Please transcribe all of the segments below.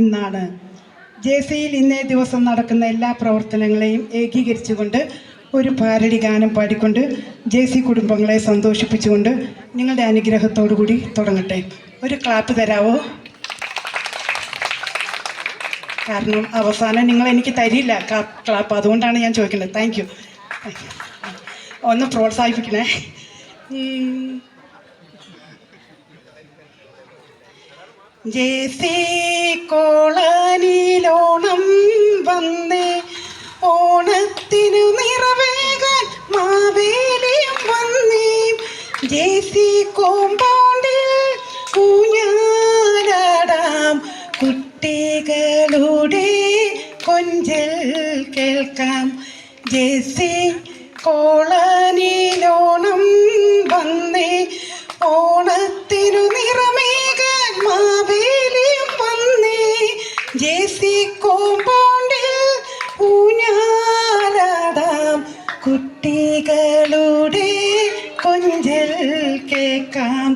ഇന്നാണ്. ജെ സിയിൽ ഇന്നേ ദിവസം നടക്കുന്ന എല്ലാ പ്രവർത്തനങ്ങളെയും ഏകീകരിച്ചുകൊണ്ട് ഒരു പാരടി ഗാനം പാടിക്കൊണ്ട് ജെ സി കുടുംബങ്ങളെ സന്തോഷിപ്പിച്ചുകൊണ്ട് നിങ്ങളുടെ അനുഗ്രഹത്തോടു കൂടി തുടങ്ങട്ടെ. ഒരു ക്ലാപ്പ് തരാവോ? കാരണം അവസാനം നിങ്ങൾ എനിക്ക് തരില്ല ക്ലാപ്പ് അതുകൊണ്ടാണ് ഞാൻ ചോദിക്കുന്നത്. താങ്ക് യു ഒന്ന് പ്രോത്സാഹിപ്പിക്കണേ. ജേസി കോളനിലോണം വന്നേ. ഓണത്തിനു നിറവേകാൻ മാവേലിയും വന്നേ. ജേസി കോമ്പൗണ്ടിൽ ഊഞ്ഞാലാടാം. കുട്ടികളുടെ കൊഞ്ചൽ കേൾക്കാം. ജേസി കോളനിലോണം കുട്ടികളുടെ കൊഞ്ചൽ കേൾക്കാം.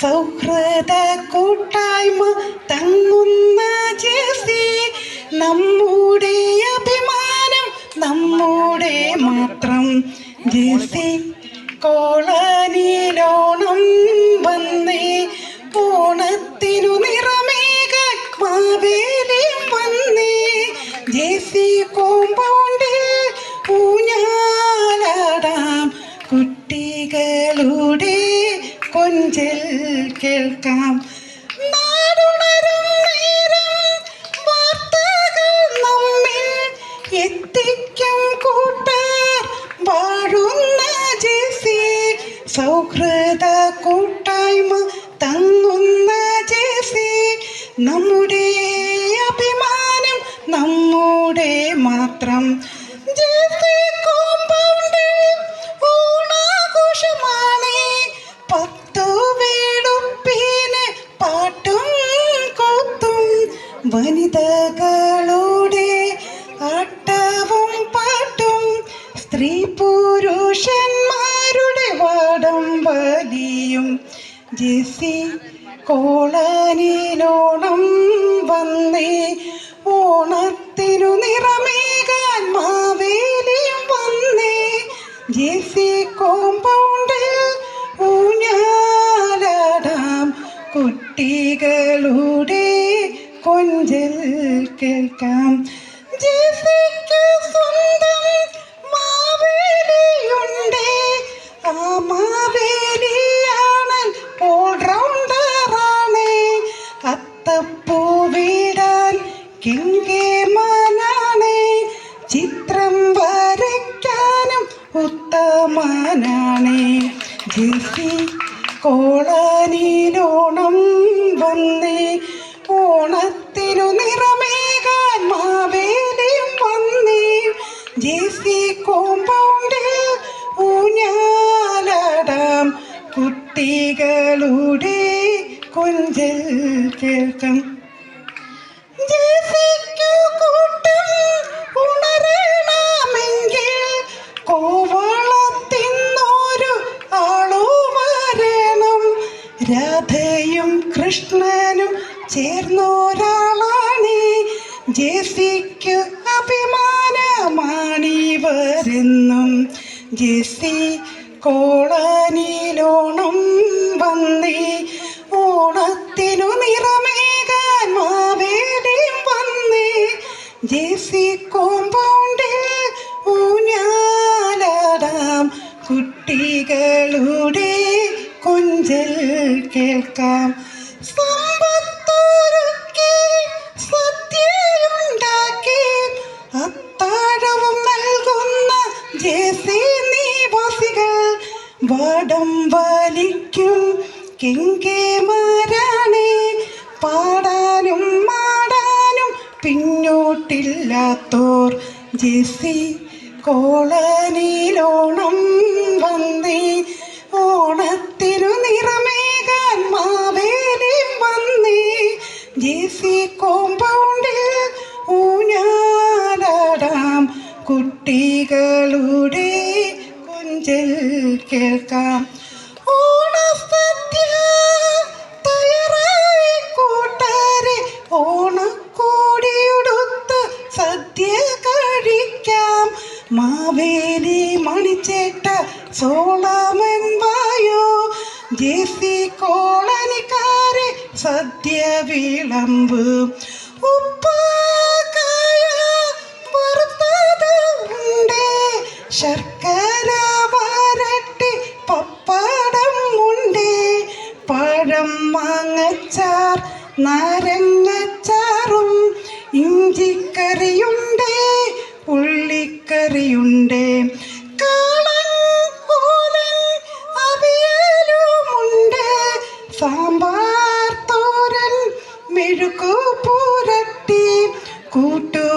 സൗഹൃദ കൂട്ടായ്മ തങ്ങുന്ന ജേസി നമ്മുടെ അഭിമാനം നമ്മുടെ മാത്രം ജേസി കോളനിയിലോണം വന്നേ ഓണത്തിനു നിറമേകാൻ വന്നേ. ജെ സി കോമ്പൗണ്ടിൽ പൂഞ്ഞാലാടാം കുട്ടികളുടെ കൊഞ്ചൽ കേൾക്കാം. എത്തിക്കും കൂട്ടാർ. വാഴുന്ന സൗഹൃദ കൂട്ടായ്മ തന്നുന്ന ജേസി നമ്മുടെ അഭിമാനം നമ്മുടെ മാത്രം. ജേസി കോമ്പൗണ്ട് ഓണാഘോഷമാണ് പത്തു വെളുപ്പിന് പാട്ടും കൂത്തും വനിതകളുടെ ആട്ടവും പാട്ടും സ്ത്രീ പുരുഷന്മാരുടെ ജെസി കോളനിലോണം വന്നേ. ഓണത്തിനു നിറമേകാൻ മാവേലിയും വന്നേ. ജെസി കോമ്പൗണ്ടിൽ ഊഞ്ഞാലാടാം. കുട്ടികളുടെ കൊഞ്ചൽ കേൾക്കാം. ഉത്തമനാണ് ജിസി കോളനിയിലോണം വന്നേ. ഓണത്തിനു നിറമേകാൻ മാവേലിയും വന്നേ. ജിസി കോമ്പൗണ്ടിൽ ഊഞ്ഞാലാടാം. കുട്ടികളുടെ കൊഞ്ചൽ കേൾക്കാം. കൃഷ്ണനും ചേർന്നൊരാളാണ്. ജെസിക്ക് അഭിമാനമാണിവരെന്നും ജെസി കോളനിലോണം വന്നി. ഓണത്തിനു നിറമേകാൻ മാവേലിയും വന്നി. ജെസി കോമ്പൗണ്ടിൽ ഊഞ്ഞാലടാം. കുട്ടികളുടെ കൊഞ്ചൽ കേൾക്കാം. വടം വലിക്കും കിങ്കേമാരാണ് പാടാനും മാടാനും പിന്നോട്ടില്ലാത്തോർ ജെസി കോളനിയിലോണം വന്നേ. ഓണത്തിനു നിറമേകാൻ മണിച്ചേട്ട സോളമൻ വായോ ജെ സി കോളനിക്കാരെ സദ്യ വിളമ്പ്. ഉപ്പാക്കായ വറുത്തതുണ്ട്. ശർക്കര വരട്ടി പപ്പടം ഉണ്ട് പഴം മാങ്ങച്ചാർ നാരങ്ങച്ചാറും ഇഞ്ചിക്കറിയുണ്ട്. ഉള്ളിക്കറിയുണ്ട്.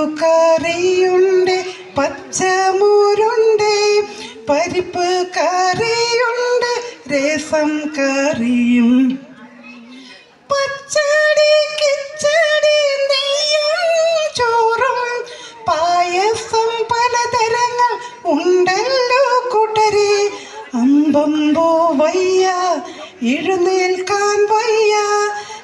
കൂട്ടുകറിയുണ്ട് പച്ചമോരുണ്ട് പരിപ്പ് കറിയുണ്ട് രസം കറിയും. പച്ചടി കിച്ചടി നെയ്യും ചോറും പായസം പലതരങ്ങൾ ഉണ്ടല്ലോ കൂട്ടരെ. അമ്പമ്പോ വയ്യ എഴുന്നേൽക്കാൻ വയ്യ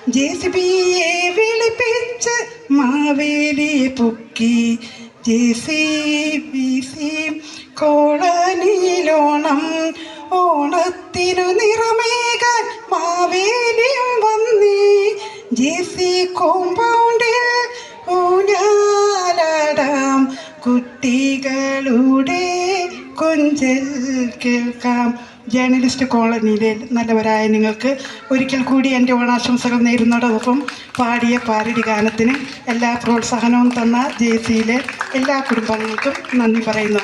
ജെ സി ബിയെ വിളിപ്പിച്ച് മാവേലി പൊക്കി. ജെ സി ബി സി കോളനിയിലോണം ഓണത്തിനു നിറമേകാൻ മാവേലിയും വന്നി. ജെ സി കോമ്പൗണ്ടിൽ ഊഞ്ഞാലാടാം. കുട്ടികളുടെ കൊഞ്ചൽ കേൾക്കാം. ജേർണലിസ്റ്റ് കോളനിയിലെ നല്ലവരായ നിങ്ങൾക്ക് ഒരിക്കൽ കൂടി എന്റെ ഓണാശംസകൾ നേരുന്നതോടൊപ്പം പാടിയ പാരടി ഗാനത്തിന് എല്ലാ പ്രോത്സാഹനവും തന്ന ജെ സിയിലെ എല്ലാ കുടുംബങ്ങൾക്കും നന്ദി പറയുന്നു.